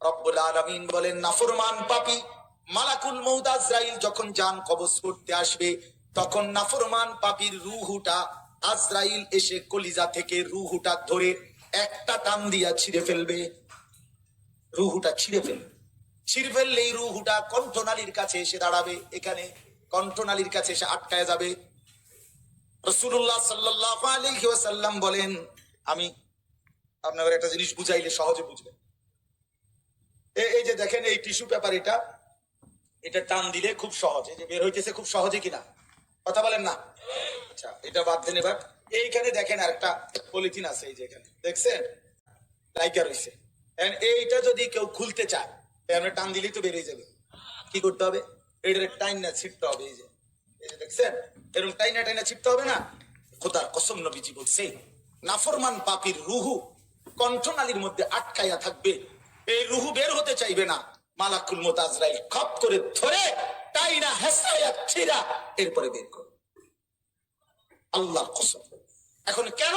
রব্বুল আলামিন বলেন, নাফরমান পাপী। মালাকুল মউত আজরাইল যখন জান কবজ করতে আসবে, তখন নাফরমান পাপীর রুহুটা আজরাইল এসে কলিজা থেকে রুহুটা ধরে একটা টান দিয়া ছিঁড়ে ফেলবে। রুহুটা ছিঁড়ে ফেলবে। ছিঁড়ে ফেললেই রুহুটা কণ্ঠনালীর কাছে এসে দাঁড়াবে। এখানে কণ্ঠনালীর কাছে এসে আটকায় যাবে। রসুল্লাহ সাল্লাহ আলাইহি ওয়াসাল্লাম বলেন, আমি আপনাদের একটা জিনিস বুঝাইলে সহজে বুঝবেন। এই যে দেখেন, এই টিস্যু পেপার এটা এটা টান দিলে খুব সহজে, যে বের হইতেছে খুব সহজে কিনা। কথা বলেন না? আচ্ছা এটা বাদ দেন এবার। এইখানে দেখেন আরেকটা পলিথিন আছে, এই যে এখানে। দেখছেন? লাইকা রয়েছে এইটা যদি কেউ খুলতে চায়, তাহলে টান দিলেই তো বেরিয়ে যাবে। কি করতে হবে? এটার টাইন না ছিটতে হবে, এই যে। এই যে দেখছেন? এরকম টাইনা টাইনা ছিটতে হবে না? খোদার কসম নবীজি বলছে, নাফরমান পাপির রুহু কণ্ঠনালীর মধ্যে আটকাইয়া থাকবে। এই রুহু বের হতে চাইবে না। মালাকুল মোতাজরাইল খপ করে ধরে টাইনা হেসাইয়া ছিড়া, এরপরে বের করবে আল্লাহর কসম। এখন কেন?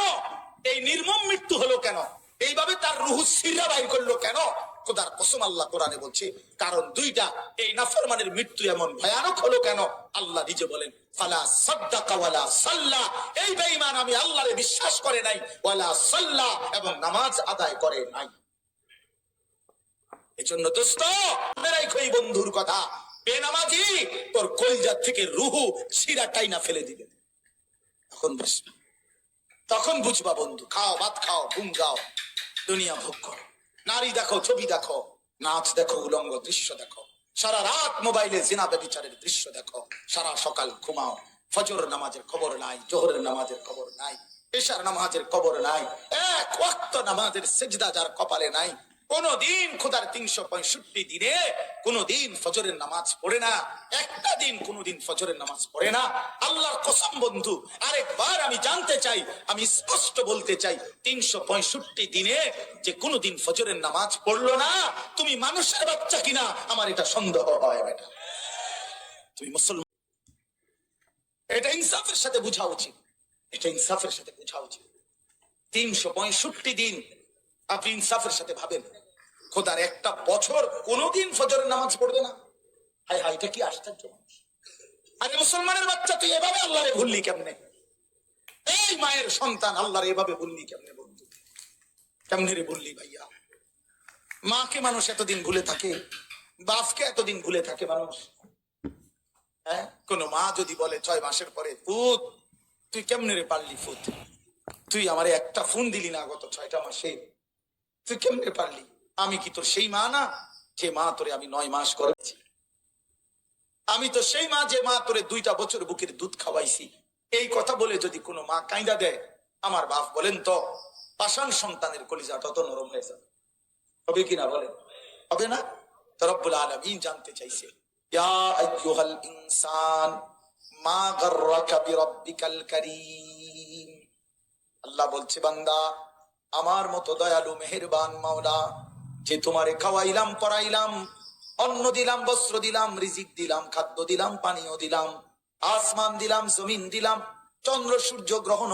এই নির্মম মৃত্যু হলো কেন? এইভাবে তার রুহু সিরা বাইর করল কেন? খোদার কসম আল্লাহ কোরআনে বলছে, কারণ দুইটা, এই নাফরমানের মৃত্যু এমন ভয়ানক হলো কেন? আল্লাহ নিজে বলেন, ফালা সাল্লা। এই বেঈমান আমি আল্লাহরে বিশ্বাস করে নাই, ওয়ালা সাল্লা, এবং নামাজ আদায় করে নাই। এজন্য দোস্ত খই বন্ধুর কথা। বেনামাজি, তোর কলজার থেকে রুহু শিরা টাইনা ফেলে দিবে। তখন বুঝবা। তখন বুঝবা বন্ধু, খাও, ভাত খাও, ঘুম গাও দুনিয়া ভোগ করো। নারী দেখো, ছবি দেখো, নাচ দেখো, উলঙ্গ দৃশ্য দেখো। সারা রাত মোবাইলে জিনা বিচারের দৃশ্য দেখো। সারা সকাল ঘুমাও। ফজর নামাজের খবর নাই, জোহরের নামাজের খবর নাই, এশার নামাজের খবর নাই, এক ওয়াক্ত নামাজের সেজদা যার কপালে নাই কোনদিন খোদার তিনশো পঁয়ষট্টি দিনে কোনদিন ফজরের নামাজ পড়ে না। একটা দিন কোনদিন ফজরের নামাজ পড়ে না। আল্লাহর কসম বন্ধু, আরেকবার আমি জানতে চাই, আমি স্পষ্ট বলতে চাই, তিনশো পঁয়ষট্টি দিনে যে কোনদিন ফজরের নামাজ পড়ল না, তুমি মানুষের বাচ্চা কিনা, আমার এটা সন্দেহ হয় বেটা। তুমি মুসলমান। এটা ইনসাফের সাথে বোঝা উচিত। এটা ইনসাফের সাথে বোঝা উচিত। তিনশো পঁয়ষট্টি দিন আপনি ইনসাফের সাথে ভাবেন। খোদার একটা বছর কোনোদিন ফজরের নামাজ পড়বে না। হাই হাই এটা কি আশ্চর্য মানুষ। আরে মুসলমানের বাচ্চা, তুই এভাবে আল্লাহরে ভুললি কেমনে? এই মায়ের সন্তান আল্লাহরে এভাবে ভুললি কেমনে বন্ধু? কেমনে রে ভুললি ভাইয়া? মাকে মানুষ এতদিন ভুলে থাকে, বাপকে এতদিন ভুলে থাকে মানুষ। হ্যাঁ? কোন মা যদি বলে ছয় মাসের পরে পুত তুই কেমনে রে পারলি ফুত? তুই আমারে একটা ফোন দিলি না গত ছয়টা মাসে। তুই কেমনে পারলি? আমি কি তোর সেই মা না? যে মা তোরে আমি নয় মাস করেছি। আমি তো সেই মা যে মা তোরে দুইটা বছর বুকের দুধ খাওয়াইছি। এই কথা বলে যদি কোনো মা কাঁদা দেয়, আমার বাপ বলেন তো, পাষাণ সন্তানের কলিজা তত নরম হয়ে যাবে। হবে কিনা বলেন হবে না? তো রব্বুল আলামিন জানতে চাইছে। ইনসান, মা গাররাকা বিরাব্বিকাল কারীম। আল্লাহ বলছে, বান্দা আমার মতো দয়ালু, মেহেরবান মাওলা, যে তোমারে খাওয়াইলাম পড়াইলাম অন্ন দিলাম, বস্ত্র দিলাম, রিজিক দিলাম, খাদ্য দিলাম, পানীয় দিলাম, আসমান দিলাম, জমিন দিলাম, চন্দ্র সূর্য গ্রহণ